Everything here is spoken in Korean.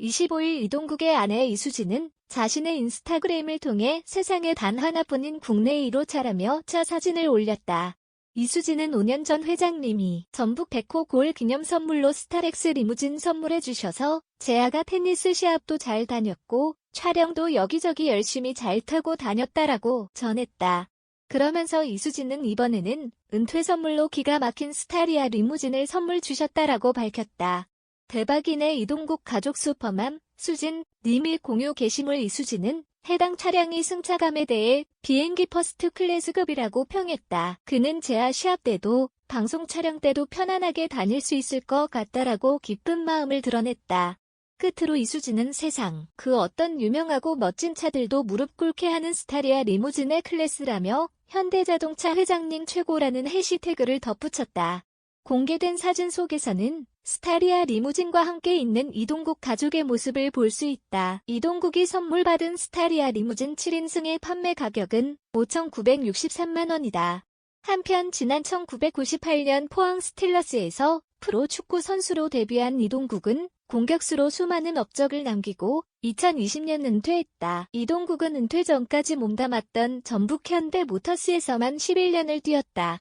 25일 이동국의 아내 이수진은 자신의 인스타그램을 통해 세상에 단 하나뿐인 국내 1호차라며 차 사진을 올렸다. 이수진은 5년 전 회장님이 전북 백호 골 기념 선물로 스타렉스 리무진 선물해 주셔서 재아가 테니스 시합도 잘 다녔고 촬영도 여기저기 열심히 잘 타고 다녔다라고 전했다. 그러면서 이수진은 이번에는 은퇴 선물로 기가 막힌 스타리아 리무진을 선물 주셨다라고 밝혔다. 대박이네 이동국 가족 슈퍼맘 수진 님이 공유 게시물 이수진은 해당 차량이 승차감에 대해 비행기 퍼스트 클래스급이라고 평했다. 그는 재하 시합 때도 방송 촬영 때도 편안하게 다닐 수 있을 것 같다라고 기쁜 마음을 드러냈다. 끝으로 이수진은 세상 그 어떤 유명하고 멋진 차들도 무릎 꿇게 하는 스타리아 리무진의 클래스라며 현대자동차 회장님 최고라는 해시태그를 덧붙였다. 공개된 사진 속에서는 스타리아 리무진과 함께 있는 이동국 가족의 모습을 볼 수 있다. 이동국이 선물 받은 스타리아 리무진 7인승의 판매 가격은 5,963만 원이다. 한편 지난 1998년 포항 스틸러스에서 프로 축구 선수로 데뷔한 이동국은 공격수로 수많은 업적을 남기고 2020년 은퇴했다. 이동국은 은퇴 전까지 몸담았던 전북 현대 모터스에서만 11년을 뛰었다.